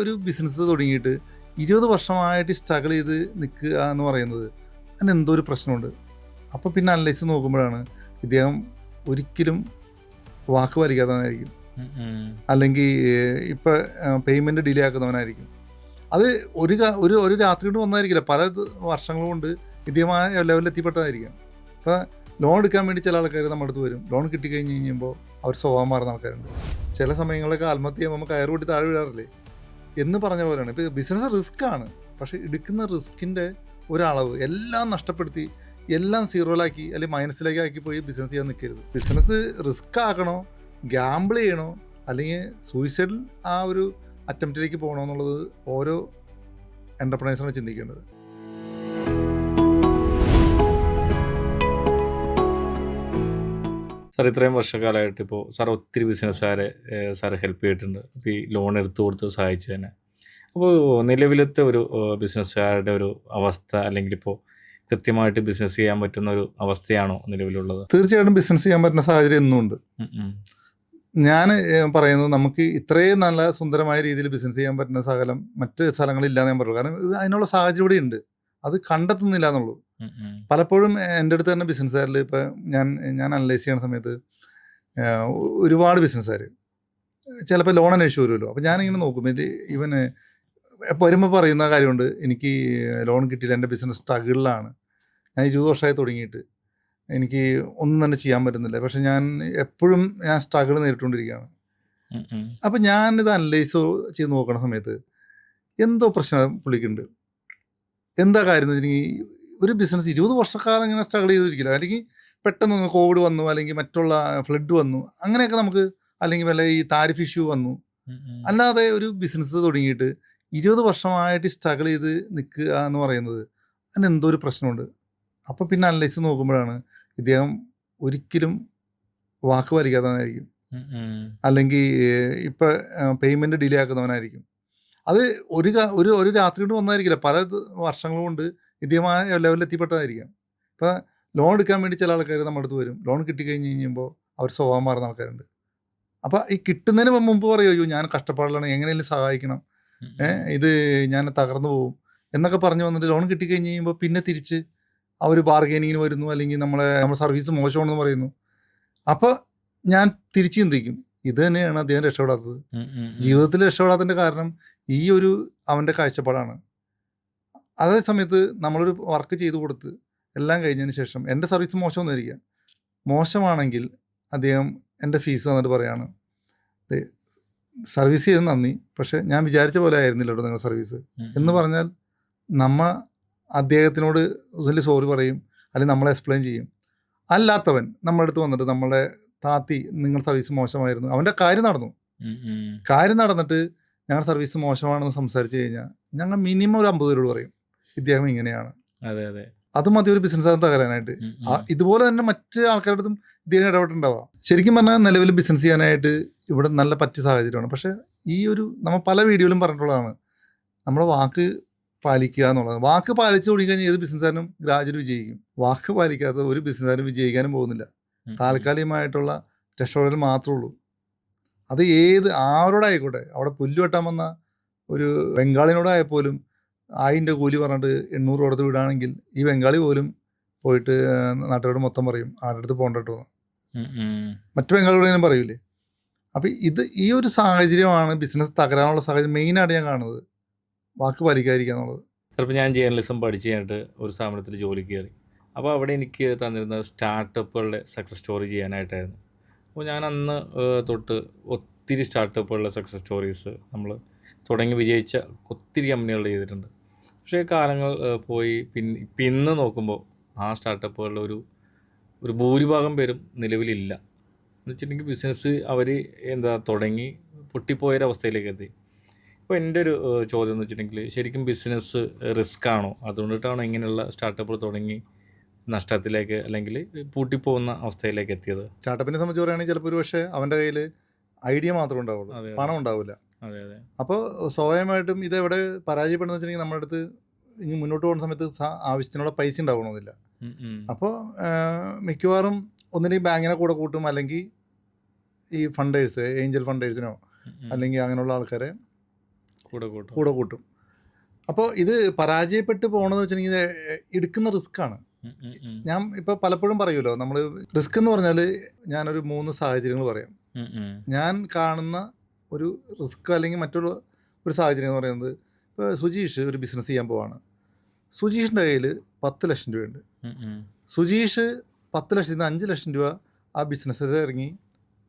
ഒരു ബിസിനസ് തുടങ്ങിയിട്ട് ഇരുപത് വർഷമായിട്ട് സ്ട്രഗിൾ ചെയ്ത് നിൽക്കുക എന്ന് പറയുന്നത് അതിന് എന്തോ ഒരു പ്രശ്നമുണ്ട്. അപ്പോൾ പിന്നെ അനലൈസ് നോക്കുമ്പോഴാണ് ഇദ്ദേഹം ഒരിക്കലും വാക്ക് പാലിക്കാത്തവനായിരിക്കും. അല്ലെങ്കിൽ ഇപ്പം പേയ്മെന്റ് ഡിലേ ആക്കുന്നവനായിരിക്കും. അത് ഒരു ഒരു ഒരു രാത്രി കൊണ്ട് വന്നതായിരിക്കില്ല പല വർഷങ്ങൾ കൊണ്ട് ഇദ്ദേഹമായ ലെവലിൽ എത്തിപ്പെട്ടതായിരിക്കും. അപ്പം ലോൺ എടുക്കാൻ വേണ്ടി ചില ആൾക്കാർ നമ്മുടെ അടുത്ത് വരും. ലോൺ കിട്ടിക്കഴിഞ്ഞ് കഴിയുമ്പോൾ അവർ സ്വഭാവം മാറുന്ന ആൾക്കാരുണ്ട്. ചില സമയങ്ങളിലൊക്കെ ആത്മഹത്യ ചെയ്യുമ്പോൾ നമുക്ക് കയറുകൂട്ടി താഴെ വീഴാറില്ലേ? എന്ന് പറഞ്ഞ പോലെയാണ്. ഇപ്പോൾ ബിസിനസ് റിസ്ക് ആണ്. പക്ഷേ എടുക്കുന്ന റിസ്കിന്റെ ഒരളവ് എല്ലാം നഷ്ടപ്പെടുത്തി എല്ലാം സീറോയിലാക്കി അല്ലെങ്കിൽ മൈനസിലേക്ക് ആക്കി പോയി ബിസിനസ് ചെയ്യാൻ നിൽക്കരുത് ബിസിനസ് റിസ്ക് ആക്കണോ ഗ്യാമ്പിൾ ചെയ്യണോ അല്ലെങ്കിൽ സൂയിസൈഡിൽ ആ ഒരു അറ്റംപ്റ്റിലേക്ക് പോകണോ എന്നുള്ളത് ഓരോ എന്റർപ്രൈസറാണ് ചിന്തിക്കേണ്ടത്. സാർ ഇത്രയും വർഷക്കാലമായിട്ട് ഇപ്പോൾ സാർ ഒത്തിരി ബിസിനസ്സുകാരെ സാർ ഹെൽപ്പ് ചെയ്തിട്ടുണ്ട്. അപ്പോൾ ഈ ലോൺ എടുത്തു കൊടുത്ത് സഹായിച്ചു തന്നെ. അപ്പോൾ നിലവിലത്തെ ഒരു ബിസിനസ്സുകാരുടെ ഒരു അവസ്ഥ അല്ലെങ്കിൽ ഇപ്പോൾ കൃത്യമായിട്ട് ബിസിനസ് ചെയ്യാൻ പറ്റുന്ന ഒരു അവസ്ഥയാണോ നിലവിലുള്ളത്? തീർച്ചയായിട്ടും ബിസിനസ് ചെയ്യാൻ പറ്റുന്ന സാഹചര്യം ഇന്നുണ്ട്. ഞാൻ പറയുന്നത് നമുക്ക് ഇത്രയും നല്ല സുന്ദരമായ രീതിയിൽ ബിസിനസ് ചെയ്യാൻ പറ്റുന്ന സകലം മറ്റ് സ്ഥലങ്ങളില്ലാന്ന് ഞാൻ പറയുള്ളൂ കാരണം അതിനുള്ള സാഹചര്യം ഇവിടെ ഉണ്ട് അത് കണ്ടെത്തുന്നില്ല എന്നുള്ളൂ. പലപ്പോഴും എന്റെ അടുത്ത് തന്നെ ബിസിനസ്സുകാരിൽ ഇപ്പം ഞാൻ ഞാൻ അനലൈസ് ചെയ്യുന്ന സമയത്ത് ഒരുപാട് ബിസിനസ്സുകാർ ചിലപ്പോൾ ലോൺ അന്വേഷിച്ച് വരുമല്ലോ. അപ്പോൾ ഞാനിങ്ങനെ നോക്കും എന്റെ ഇവന് വരുമ്പോൾ പറയുന്ന കാര്യമുണ്ട് എനിക്ക് ലോൺ കിട്ടിയില്ല എന്റെ ബിസിനസ് സ്ട്രഗിളിലാണ് ഞാൻ ഇരുപത് വർഷമായി തുടങ്ങിയിട്ട് എനിക്ക് ഒന്നും തന്നെ ചെയ്യാൻ പറ്റുന്നില്ല. പക്ഷെ ഞാൻ എപ്പോഴും ഞാൻ സ്ട്രഗിൾ നേരിട്ടുകൊണ്ടിരിക്കുകയാണ്. അപ്പം ഞാനിത് അനലൈസ് ചെയ്ത് നോക്കുന്ന സമയത്ത് എന്തോ പ്രശ്നം പുള്ളിക്കുണ്ട്. എന്താ കാര്യം എന്ന് വെച്ചിട്ടുണ്ടെങ്കിൽ ഒരു ബിസിനസ് ഇരുപത് വർഷക്കാലം ഇങ്ങനെ സ്ട്രഗിൾ ചെയ്തിരിക്കില്ല. അല്ലെങ്കിൽ പെട്ടെന്ന് കോവിഡ് വന്നു അല്ലെങ്കിൽ മറ്റുള്ള ഫ്ലഡ് വന്നു. അങ്ങനെയൊക്കെ നമുക്ക് അല്ലെങ്കിൽ വല്ല ഈ താരിഫ് ഇഷ്യൂ വന്നു. അല്ലാതെ ഒരു ബിസിനസ് തുടങ്ങിയിട്ട് ഇരുപത് വർഷമായിട്ട് സ്ട്രഗിൾ ചെയ്ത് നിൽക്കുക എന്ന് പറയുന്നത് അതിന് എന്തോ ഒരു പ്രശ്നമുണ്ട്. അപ്പോൾ പിന്നെ അനലൈസ് നോക്കുമ്പോഴാണ് ഇദ്ദേഹം ഒരിക്കലും വാക്ക് പാലിക്കാത്തവനായിരിക്കും. അല്ലെങ്കിൽ ഇപ്പം പേയ്മെന്റ് ഡിലേ ആക്കുന്നവനായിരിക്കും. അത് ഒരു ഒരു ഒരു രാത്രി കൊണ്ട് വന്നതായിരിക്കില്ല പല വർഷങ്ങൾ കൊണ്ട് ആ ലെവലിൽ എത്തിപ്പെട്ടതായിരിക്കാം. ഇപ്പം ലോൺ എടുക്കാൻ വേണ്ടി ചില ആൾക്കാർ നമ്മുടെ അടുത്ത് വരും. ലോൺ കിട്ടിക്കഴിഞ്ഞ് കഴിയുമ്പോൾ അവർ സ്വഭാവം മാറുന്ന ആൾക്കാരുണ്ട്. അപ്പോൾ ഈ കിട്ടുന്നതിന് മുമ്പ് പറയോ അയ്യോ ഞാൻ കഷ്ടപ്പാടിലാണ്. എങ്ങനെയെങ്കിലും സഹായിക്കണം. ഏഹ് ഇത് ഞാൻ തകർന്നു പോകും. എന്നൊക്കെ പറഞ്ഞു വന്നിട്ട് ലോൺ കിട്ടിക്കഴിഞ്ഞ് കഴിയുമ്പോൾ പിന്നെ തിരിച്ച് അവർ ബാർഗൈനിങ്ങിന് വരുന്നു. അല്ലെങ്കിൽ നമ്മളെ നമ്മുടെ സർവീസ് മോശമാണെന്ന് പറയുന്നു. അപ്പോൾ ഞാൻ തിരിച്ച് ചിന്തിക്കും ഇത് തന്നെയാണ് അദ്ദേഹം രക്ഷപ്പെടാത്തത്. ജീവിതത്തിൽ രക്ഷപ്പെടാത്തതിന്റെ കാരണം ഈ ഒരു അവന്റെ കാഴ്ചപ്പാടാണ്. അതേ സമയത്ത് നമ്മളൊരു വർക്ക് ചെയ്തു കൊടുത്ത് എല്ലാം കഴിഞ്ഞതിന് ശേഷം എന്റെ സർവീസ് മോശമൊന്നുമായിരിക്കാം മോശമാണെങ്കിൽ അദ്ദേഹം എന്റെ ഫീസ് തന്നിട്ട് പറയാണ് സർവീസ് ചെയ്ത് നന്ദി. പക്ഷേ ഞാൻ വിചാരിച്ച പോലെ ആയിരുന്നില്ല കേട്ടോ നിങ്ങളുടെ സർവീസ് എന്ന് പറഞ്ഞാൽ നമ്മ അദ്ദേഹത്തിനോട് വലിയ സോറി പറയും അല്ലെങ്കിൽ നമ്മളെ എക്സ്പ്ലെയിൻ ചെയ്യും. അല്ലാത്തവൻ നമ്മുടെ അടുത്ത് വന്നിട്ട് നമ്മളെ താത്തി നിങ്ങളുടെ സർവീസ് മോശമായിരുന്നു. അവന്റെ കാര്യം നടന്നു. കാര്യം നടന്നിട്ട് ഞങ്ങളുടെ സർവീസ് മോശമാണെന്ന് സംസാരിച്ച് കഴിഞ്ഞാൽ ഞങ്ങൾ മിനിമം ഒരു അമ്പത് പേരോട് പറയും. ഇദ്ദേഹം ഇങ്ങനെയാണ്. അതെ അതെ. അത് മതി ഒരു ബിസിനസ് തകരാനായിട്ട്. ആ ഉം. ഇതുപോലെ തന്നെ മറ്റു ആൾക്കാരുടെ അടുത്തും ഇദ്ദേഹം ഇടപെട്ടുണ്ടാവാം ശരിക്കും പറഞ്ഞാൽ നിലവിൽ ബിസിനസ് ചെയ്യാനായിട്ട് ഇവിടെ നല്ല പറ്റിയ സാഹചര്യമാണ്. പക്ഷെ ഈ ഒരു നമ്മൾ പല വീഡിയോയിലും പറഞ്ഞിട്ടുള്ളതാണ്. നമ്മുടെ വാക്ക് പാലിക്കുക എന്നുള്ളത്. വാക്ക് പാലിച്ചു തുടങ്ങിക്കഴിഞ്ഞാൽ ഏത് ബിസിനസ്സാനും ഗ്രാജുവൽ വിജയിക്കും. വാക്ക് പാലിക്കാത്ത ഒരു ബിസിനസ്സാനും വിജയിക്കാനും പോകുന്നില്ല. താൽക്കാലികമായിട്ടുള്ള രക്ഷപ്പെടൽ മാത്രമേ ഉള്ളൂ. അത് ഏത് ആരോടായിക്കോട്ടെ അവിടെ പുല്ല് വെട്ടാൻ വന്ന ഒരു ബംഗാളിനോടായാൽ പോലും ആയിന്റെ കൂലി പറഞ്ഞിട്ട് എണ്ണൂറ് കൊടുത്ത് വിടുകയാണെങ്കിൽ ഈ ബംഗാളി പോലും പോയിട്ട് നാട്ടുകാരോട് മൊത്തം പറയും ആരുടെ അടുത്ത് പോകണ്ട കേട്ടോ. മറ്റു ബംഗാളികളോട് പറയൂലേ? അപ്പം ഇത് ഈ ഒരു സാഹചര്യമാണ് ബിസിനസ് തകരാനുള്ള സാഹചര്യം മെയിനായിട്ട് ഞാൻ കാണുന്നത്. വാക്ക് പാലിക്കാതിരിക്കുക എന്നുള്ളത്. ചിലപ്പോൾ ഞാൻ ജേർണലിസം പഠിച്ച് കഴിഞ്ഞിട്ട് ഒരു സ്ഥാപനത്തിൽ ജോലി കയറി. അപ്പോൾ അവിടെ എനിക്ക് തന്നിരുന്നത് സ്റ്റാർട്ടപ്പുകളുടെ സക്സസ് സ്റ്റോറി ചെയ്യാനായിട്ടായിരുന്നു. അപ്പോൾ ഞാൻ അന്ന് തൊട്ട് ഒത്തിരി സ്റ്റാർട്ടപ്പുകളുടെ സക്സസ് സ്റ്റോറീസ് നമ്മൾ തുടങ്ങി വിജയിച്ച ഒത്തിരി കമ്പനികൾ ചെയ്തിട്ടുണ്ട്. പക്ഷേ കാലങ്ങൾ പോയി. പിന്നെ ഇന്ന് നോക്കുമ്പോൾ ആ സ്റ്റാർട്ടപ്പുകളിൽ ഒരു ഒരു ഭൂരിഭാഗം പേരും നിലവിലില്ല. എന്ന് വെച്ചിട്ടുണ്ടെങ്കിൽ ബിസിനസ് അവർ എന്താ തുടങ്ങി പൊട്ടിപ്പോയൊരവസ്ഥയിലേക്ക് എത്തി ഇപ്പോൾ എന്റെ ഒരു ചോദ്യം എന്ന് വെച്ചിട്ടുണ്ടെങ്കിൽ ശരിക്കും ബിസിനസ് റിസ്ക് ആണോ അതുകൊണ്ടിട്ടാണോ ഇങ്ങനെയുള്ള സ്റ്റാർട്ടപ്പുകൾ തുടങ്ങി നഷ്ടത്തിലേക്ക് അല്ലെങ്കിൽ പൂട്ടിപ്പോകുന്ന അവസ്ഥയിലേക്ക് എത്തിയത് സ്റ്റാർട്ടപ്പിനെ സംബന്ധിച്ച് പറയുകയാണെങ്കിൽ ചിലപ്പോൾ ഒരു പക്ഷേ അവന്റെ കയ്യിൽ ഐഡിയ മാത്രമേ ഉണ്ടാവുള്ളൂ. പണം ഉണ്ടാവില്ല അപ്പോൾ സ്വാഭാവികമായിട്ടും ഇത് എവിടെ പരാജയപ്പെടുന്ന വെച്ചിട്ടുണ്ടെങ്കിൽ നമ്മുടെ അടുത്ത് ഇനി മുന്നോട്ട് പോകുന്ന സമയത്ത് ആവശ്യത്തിനുള്ള പൈസ ഉണ്ടാവണമെന്നില്ല. അപ്പോൾ മിക്കവാറും ഒന്നിനെയും ബാങ്കിനെ കൂടെ കൂട്ടും അല്ലെങ്കിൽ ഈ ഫണ്ടേഴ്സ് ഏഞ്ചൽ ഫണ്ടേഴ്സിനോ. അല്ലെങ്കിൽ അങ്ങനെയുള്ള ആൾക്കാരെ കൂടെ കൂട്ടും കൂടെ കൂട്ടും അപ്പോൾ ഇത് പരാജയപ്പെട്ട് പോകണമെന്ന് വെച്ചിട്ടുണ്ടെങ്കിൽ എടുക്കുന്ന റിസ്ക്കാണ്. ഞാൻ ഇപ്പോൾ പലപ്പോഴും പറയുമല്ലോ നമ്മൾ റിസ്ക് എന്ന് പറഞ്ഞാൽ ഞാനൊരു മൂന്ന് സാഹചര്യങ്ങൾ പറയാം. ഞാൻ കാണുന്ന ഒരു റിസ്ക് അല്ലെങ്കിൽ മറ്റുള്ള ഒരു സാഹചര്യം എന്ന് പറയുന്നത് ഇപ്പോൾ സുജീഷ് ഒരു ബിസിനസ് ചെയ്യാൻ പോവാണ്. സുജീഷിന്റെ കയ്യിൽ പത്ത് ലക്ഷം രൂപയുണ്ട്. സുജീഷ് പത്ത് ലക്ഷത്തിൽ നിന്ന് അഞ്ച് ലക്ഷം രൂപ ആ ബിസിനസ്സിലേക്ക് ഇറങ്ങി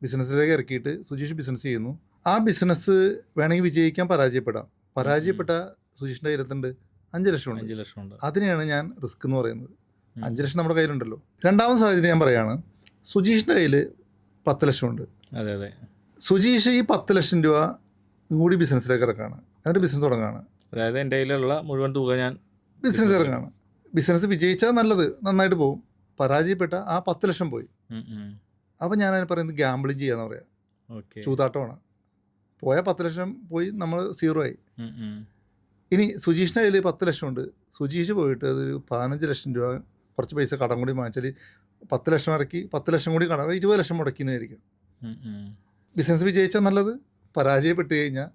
ബിസിനസ്സിലേക്ക് ഇറക്കിയിട്ട് സുജീഷ് ബിസിനസ് ചെയ്യുന്നു. ആ ബിസിനസ് വേണമെങ്കിൽ വിജയിക്കാൻ പരാജയപ്പെടാം. പരാജയപ്പെട്ട സുജീഷിന്റെ കയ്യിലെത്തുണ്ട് അഞ്ച് ലക്ഷം ഉണ്ട്. അഞ്ച് ലക്ഷം ഉണ്ട്. അതിനെയാണ് ഞാൻ റിസ്ക് എന്ന് പറയുന്നത്. അഞ്ച് ലക്ഷം നമ്മുടെ കയ്യിലുണ്ടല്ലോ. രണ്ടാമത്തെ സാഹചര്യം ഞാൻ പറയുകയാണ് സുജീഷിന്റെ കയ്യിൽ പത്ത് ലക്ഷമുണ്ട് അതെ അതെ. സുജീഷ് ഈ പത്ത് ലക്ഷം രൂപ കൂടി ബിസിനസ്സിലേക്ക് ഇറക്കാണ് എന്നിട്ട് ബിസിനസ് തുടങ്ങുകയാണ്. അതായത് എന്റെ കയ്യിലുള്ള മുഴുവൻ തുക ഞാൻ ബിസിനസ് ഇറങ്ങുകയാണ്. ബിസിനസ് വിജയിച്ചാൽ നല്ലത് നന്നായിട്ട് പോകും. പരാജയപ്പെട്ട ആ പത്ത് ലക്ഷം പോയി. അപ്പം ഞാൻ അതിന് പറയുന്നത് ഗ്യാമ്പിളിങ് ചെയ്യാന്ന് പറയാം. ചൂതാട്ടമാണ്. പോയ പത്ത് ലക്ഷം പോയി നമ്മൾ സീറോ ആയി. ഇനി സുജീഷിന്റെ കയ്യിൽ പത്ത് ലക്ഷം ഉണ്ട് സുജീഷ് പോയിട്ട് അതൊരു പതിനഞ്ച് ലക്ഷം രൂപ കുറച്ച് പൈസ കടം കൂടി വാങ്ങിച്ചാൽ പത്ത് ലക്ഷം ഇറക്കി പത്ത് ലക്ഷം കൂടി കടം ഇരുപത് ലക്ഷം മുടക്കുന്നതായിരിക്കും. ബിസിനസ് വിജയിച്ചാൽ നല്ലത്. പരാജയപ്പെട്ടു കഴിഞ്ഞാൽ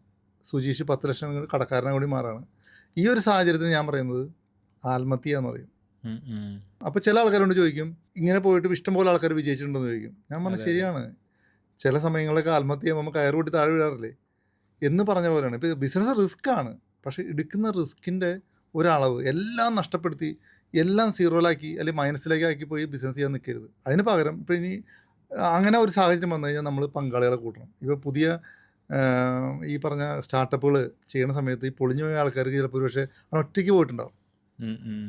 സുജീഷ് പത്ത് ലക്ഷം കടക്കാരനെ കൂടി മാറാണ്. ഈ ഒരു സാഹചര്യത്തിൽ ഞാൻ പറയുന്നത് ആത്മഹത്യ എന്ന് പറയും. അപ്പോൾ ചില ആൾക്കാരോട് ചോദിക്കും ഇങ്ങനെ പോയിട്ട് ഇഷ്ടം ഇഷ്ടംപോലെ ആൾക്കാർ വിജയിച്ചിട്ടുണ്ടെന്ന് ചോദിക്കും. ഞാൻ പറഞ്ഞു ശരിയാണ്. ചില സമയങ്ങളിലൊക്കെ ആത്മഹത്യ ചെയ്യുമ്പോൾ കയറ് കൂട്ടി താഴെ വീഴാറില്ലേ? എന്ന് പറഞ്ഞ പോലെയാണ്. ഇപ്പോൾ ബിസിനസ് റിസ്ക് ആണ്. പക്ഷേ എടുക്കുന്ന റിസ്കിന്റെ ഒരളവ് എല്ലാം നഷ്ടപ്പെടുത്തി എല്ലാം സീറോയിലാക്കി അല്ലെങ്കിൽ മൈനസിലേക്ക് ആക്കി പോയി ബിസിനസ് ചെയ്യാൻ നിൽക്കരുത് അതിന് പകരം ഇപ്പോൾ ഇനി അങ്ങനെ ഒരു സാഹചര്യം വന്നു കഴിഞ്ഞാൽ നമ്മൾ പങ്കാളികളെ കൂട്ടണം. ഇപ്പോൾ പുതിയ ഈ പറഞ്ഞ സ്റ്റാർട്ടപ്പുകൾ ചെയ്യുന്ന സമയത്ത് ഈ പൊളിഞ്ഞു പോയ ആൾക്കാർക്ക് ചിലപ്പോൾ ഒരു പക്ഷേ അവൻ ഒറ്റയ്ക്ക് പോയിട്ടുണ്ടാവും.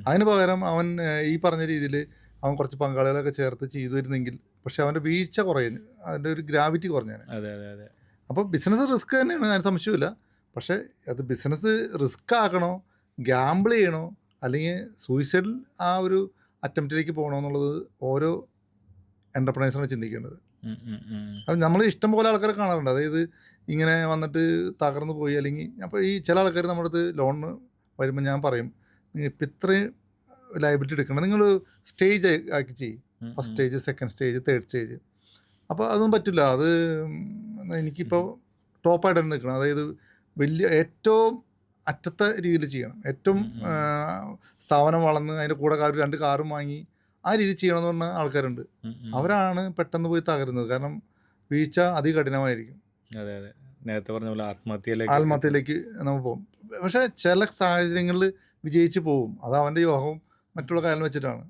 അതിന് പകരം അവൻ ഈ പറഞ്ഞ രീതിയിൽ അവൻ കുറച്ച് പങ്കാളികളൊക്കെ ചേർത്ത് ചെയ്തു വരുന്നെങ്കിൽ പക്ഷെ അവന്റെ വീഴ്ച കുറയുന്നു. അതിന്റെ ഒരു ഗ്രാവിറ്റി കുറഞ്ഞാണ് അപ്പോൾ ബിസിനസ് റിസ്ക് തന്നെയാണ് അതിന് സംശയമില്ല പക്ഷേ അത് ബിസിനസ് റിസ്ക് ആക്കണോ ഗ്യാമ്പിൾ ചെയ്യണോ അല്ലെങ്കിൽ സൂയിസൈഡിൽ ആ ഒരു അറ്റംപ്റ്റിലേക്ക് പോകണോ എന്നുള്ളത് ഓരോ എന്റർപ്രൈസറാണ് ചിന്തിക്കേണ്ടത്. അത് നമ്മൾ ഇഷ്ടം പോലെ ആൾക്കാരെ കാണാറുണ്ട്. അതായത് ഇങ്ങനെ വന്നിട്ട് തകർന്നു പോയി അല്ലെങ്കിൽ അപ്പോൾ ഈ ചില ആൾക്കാർ നമ്മുടെ അടുത്ത് ലോണിന് വരുമ്പോൾ ഞാൻ പറയും നിങ്ങൾ ഇപ്പം ഇത്രയും ലൈബിലിറ്റി എടുക്കണം നിങ്ങൾ സ്റ്റേജ് ആക്കി ചെയ്യും. First stage second stage third stage അപ്പോൾ അതൊന്നും പറ്റില്ല. അത് എനിക്കിപ്പോൾ ടോപ്പായിട്ട് തന്നെ നിൽക്കണം. അതായത് വലിയ ഏറ്റവും അറ്റത്തെ രീതിയിൽ ചെയ്യണം. ഏറ്റവും സ്ഥാപനം വളർന്ന് അതിന്റെ കൂടെ കാർ രണ്ട് കാറും വാങ്ങി ആ രീതി ചെയ്യണമെന്ന് പറഞ്ഞ ആൾക്കാരുണ്ട്. അവരാണ് പെട്ടെന്ന് പോയി തകരുന്നത്. കാരണം വീഴ്ച അതികഠിനമായിരിക്കും. അതെ അതെ. നേരത്തെ പറഞ്ഞ പോലെ ആത്മഹത്യയിലേക്ക് ആത്മഹത്യയിലേക്ക് നമ്മൾ പോകും. പക്ഷേ ചില സാഹചര്യങ്ങളിൽ വിജയിച്ച് പോകും അത് അവന്റെ യോഗവും മറ്റുള്ള കാര്യം വെച്ചിട്ടാണ്.